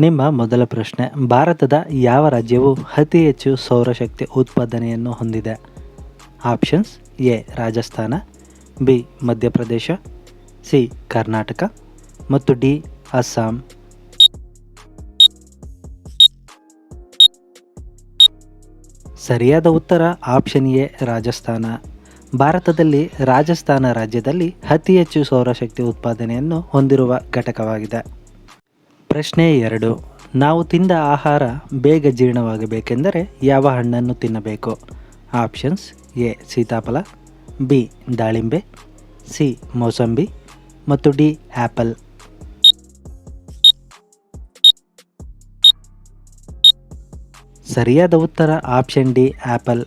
ನಿಮ್ಮ ಮೊದಲ ಪ್ರಶ್ನೆ. ಭಾರತದ ಯಾವ ರಾಜ್ಯವು ಅತಿ ಹೆಚ್ಚು ಸೌರಶಕ್ತಿ ಉತ್ಪಾದನೆಯನ್ನು ಹೊಂದಿದೆ? Options A, Rajasthan, B, Madhya Pradesh, C, Karnataka, ಮತ್ತು ಡಿ, ಅಸ್ಸಾಂ. ಸರಿಯಾದ ಉತ್ತರ ಆಪ್ಷನ್ ಎ, ರಾಜಸ್ಥಾನ. ಭಾರತದಲ್ಲಿ ರಾಜಸ್ಥಾನ ರಾಜ್ಯದಲ್ಲಿ ಅತಿ ಹೆಚ್ಚು ಸೌರಶಕ್ತಿ ಉತ್ಪಾದನೆಯನ್ನು ಹೊಂದಿರುವ ಘಟಕವಾಗಿದೆ. ಪ್ರಶ್ನೆ ಎರಡು. ನಾವು ತಿಂದ ಆಹಾರ ಬೇಗ ಜೀರ್ಣವಾಗಬೇಕೆಂದರೆ ಯಾವ ಹಣ್ಣನ್ನು ತಿನ್ನಬೇಕು? ಆಪ್ಷನ್ಸ್ ಎ, ಸೀತಾಫಲ, ಬಿ, ದಾಳಿಂಬೆ, ಸಿ, ಮೋಸಂಬಿ ಮತ್ತು ಡಿ ಆ್ಯಪಲ್ ಸರಿಯಾದ ಉತ್ತರ ಆಪ್ಷನ್ ಡಿ ಆ್ಯಪಲ್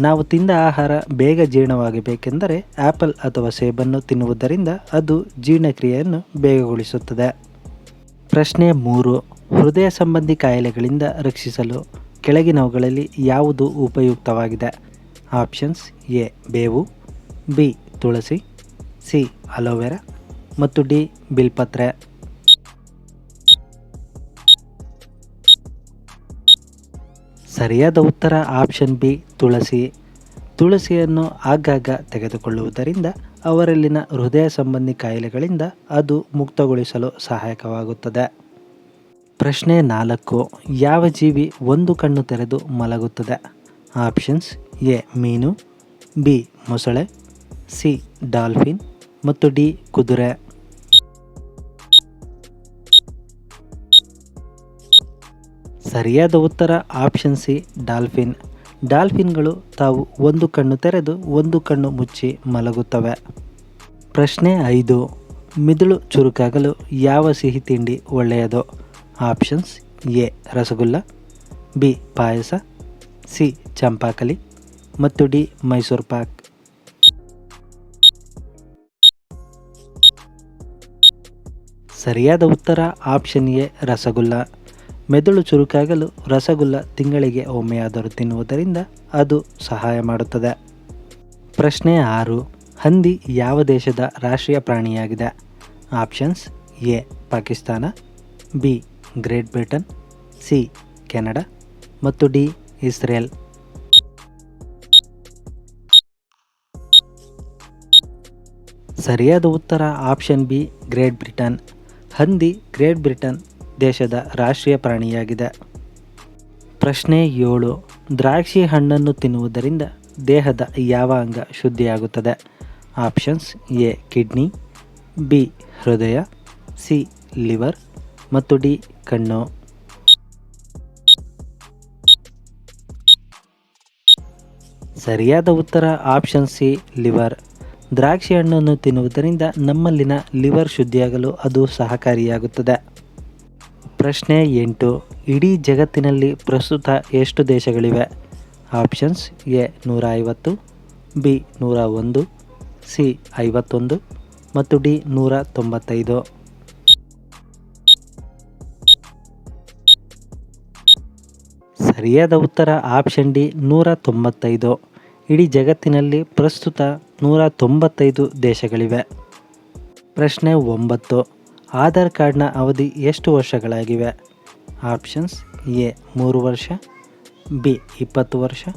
ನಾವು ತಿಂದ ಆಹಾರ ಬೇಗ ಜೀರ್ಣವಾಗಬೇಕೆಂದರೆ ಆ್ಯಪಲ್ ಅಥವಾ ಸೇಬನ್ನು ತಿನ್ನುವುದರಿಂದ ಅದು ಜೀರ್ಣಕ್ರಿಯೆಯನ್ನು ಬೇಗಗೊಳಿಸುತ್ತದೆ. ಪ್ರಶ್ನೆ ಮೂರು, ಹೃದಯ ಸಂಬಂಧಿ ಕಾಯಿಲೆಗಳಿಂದ ರಕ್ಷಿಸಲು ಕೆಳಗಿನವುಗಳಲ್ಲಿ ಯಾವುದು ಉಪಯುಕ್ತವಾಗಿದೆ? ಆಪ್ಷನ್ಸ್ ಎ, ಬೇವು, ಬಿ, ತುಳಸಿ, ಸಿ, ಅಲೋವೆರಾ, ಮತ್ತು ಡಿ, ಬಿಲ್ಪತ್ರೆ. ಸರಿಯಾದ ಉತ್ತರ ಆಪ್ಷನ್ ಬಿ, ತುಳಸಿ. ತುಳಸಿಯನ್ನು ಆಗಾಗ ತೆಗೆದುಕೊಳ್ಳುವುದರಿಂದ ಅವರಲ್ಲಿನ ಹೃದಯ ಸಂಬಂಧಿ ಕಾಯಿಲೆಗಳಿಂದ ಅದು ಮುಕ್ತಗೊಳಿಸಲು ಸಹಾಯಕವಾಗುತ್ತದೆ. ಪ್ರಶ್ನೆ ನಾಲ್ಕು. ಯಾವ ಜೀವಿ ಒಂದು ಕಣ್ಣು ತೆರೆದು ಮಲಗುತ್ತದೆ? ಆಪ್ಷನ್ಸ್ ಎ, ಮೀನು, ಬಿ, ಮೊಸಳೆ, ಸಿ, ಡಾಲ್ಫಿನ್ ಮತ್ತು ಡಿ, ಕುದುರೆ. ಸರಿಯಾದ ಉತ್ತರ ಆಪ್ಷನ್ ಸಿ, ಡಾಲ್ಫಿನ್. ಡಾಲ್ಫಿನ್ಗಳು ತಾವು ಒಂದು ಕಣ್ಣು ತೆರೆದು ಒಂದು ಕಣ್ಣು ಮುಚ್ಚಿ ಮಲಗುತ್ತವೆ. ಪ್ರಶ್ನೆ ಐದು, ಮಿದುಳು ಚುರುಕಾಗಲು ಯಾವ ಸಿಹಿ ತಿಂಡಿ ಒಳ್ಳೆಯದು? Options A, rasgulla, B, payasa, C, champakali ಮತ್ತು ಡಿ, ಮೈಸೂರು ಪಾಕ್. ಸರಿಯಾದ ಉತ್ತರ ಆಪ್ಷನ್ ಎ, ರಸಗುಲ್ಲ. ಮೆದುಳು ಚುರುಕಾಗಲು ರಸಗುಲ್ಲ ತಿಂಗಳಿಗೆ ಒಮ್ಮೆಯಾದರೂ ತಿನ್ನುವುದರಿಂದ ಅದು ಸಹಾಯ ಮಾಡುತ್ತದೆ. ಪ್ರಶ್ನೆ ಆರು, ಹಂದಿ ಯಾವ ದೇಶದ ರಾಷ್ಟ್ರೀಯ ಪ್ರಾಣಿಯಾಗಿದೆ? Options, A, Pakistan, B, Great Britain, C, Canada ಮತ್ತು ಡಿ, ಇಸ್ರೇಲ್. ಸರಿಯಾದ ಉತ್ತರ ಆಪ್ಷನ್ ಬಿ, ಗ್ರೇಟ್ ಬ್ರಿಟನ್. ಹಂದಿ, ಗ್ರೇಟ್ ಬ್ರಿಟನ್ ದೇಶದ ರಾಷ್ಟ್ರೀಯ ಪ್ರಾಣಿಯಾಗಿದೆ. ಪ್ರಶ್ನೆ ಏಳು, ದ್ರಾಕ್ಷಿ ಹಣ್ಣನ್ನು ತಿನ್ನುವುದರಿಂದ ದೇಹದ ಯಾವ ಅಂಗ ಶುದ್ಧಿಯಾಗುತ್ತದೆ? ಆಪ್ಷನ್ಸ್ ಎ, ಕಿಡ್ನಿ, ಬಿ, ಹೃದಯ, ಸಿ, ಲಿವರ್ ಮತ್ತು ಡಿ, ಕಣ್ಣು. ಸರಿಯಾದ ಉತ್ತರ ಆಪ್ಷನ್ ಸಿ, ಲಿವರ್. ದ್ರಾಕ್ಷಿ ಹಣ್ಣನ್ನು ತಿನ್ನುವುದರಿಂದ ನಮ್ಮಲ್ಲಿನ ಲಿವರ್ ಶುದ್ಧಿಯಾಗಲು ಅದು ಸಹಕಾರಿಯಾಗುತ್ತದೆ. ಪ್ರಶ್ನೆ ಎಂಟು. ಇಡೀ ಜಗತ್ತಿನಲ್ಲಿ ಪ್ರಸ್ತುತ ಎಷ್ಟು ದೇಶಗಳಿವೆ? ಆಪ್ಷನ್ಸ್ ಎ ನೂರ ಐವತ್ತು ಬಿ ನೂರ ಒಂದು ಸಿ ಐವತ್ತೊಂದು ಮತ್ತು ಡಿ ನೂರ ತೊಂಬತ್ತೈದು ಸರಿಯಾದ ಉತ್ತರ ಆಪ್ಷನ್ ಡಿ ನೂರ ತೊಂಬತ್ತೈದು ಇಡೀ ಜಗತ್ತಿನಲ್ಲಿ ಪ್ರಸ್ತುತ ನೂರ ತೊಂಬತ್ತೈದು ದೇಶಗಳಿವೆ. ಪ್ರಶ್ನೆ ಒಂಬತ್ತು. ಆಧಾರ್ ಕಾರ್ಡ್ನ ಅವಧಿ ಎಷ್ಟು ವರ್ಷಗಳಾಗಿವೆ? ಆಪ್ಷನ್ಸ್ ಎ, ಮೂರು ವರ್ಷ, ಬಿ, ಇಪ್ಪತ್ತು ವರ್ಷ,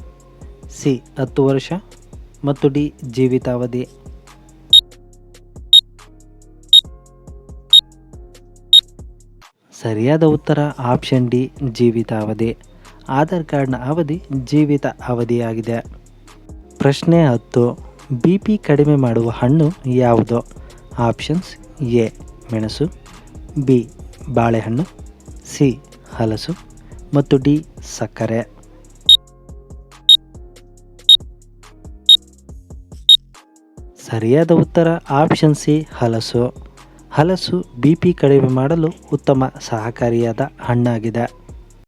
ಸಿ, ಹತ್ತು ವರ್ಷ ಮತ್ತು ಡಿ, ಜೀವಿತಾವಧಿ. ಸರಿಯಾದ ಉತ್ತರ ಆಪ್ಷನ್ ಡಿ, ಜೀವಿತಾವಧಿ. ಆಧಾರ್ ಕಾರ್ಡ್ನ ಅವಧಿ ಜೀವಿತ ಅವಧಿಯಾಗಿದೆ. ಪ್ರಶ್ನೆ ಹತ್ತು, ಬಿ ಪಿ ಕಡಿಮೆ ಮಾಡುವ ಹಣ್ಣು ಯಾವುದು? ಆಪ್ಷನ್ಸ್ ಎ ಮೆಣಸು, ಬಿ, ಬಾಳೆಹಣ್ಣು, ಸಿ, ಹಲಸು ಮತ್ತು ಡಿ, ಸಕ್ಕರೆ. ಸರಿಯಾದ ಉತ್ತರ ಆಪ್ಷನ್ ಸಿ, ಹಲಸು. ಹಲಸು ಬಿ ಪಿ ಕಡಿಮೆ ಮಾಡಲು ಉತ್ತಮ ಸಹಕಾರಿಯಾದ ಹಣ್ಣಾಗಿದೆ.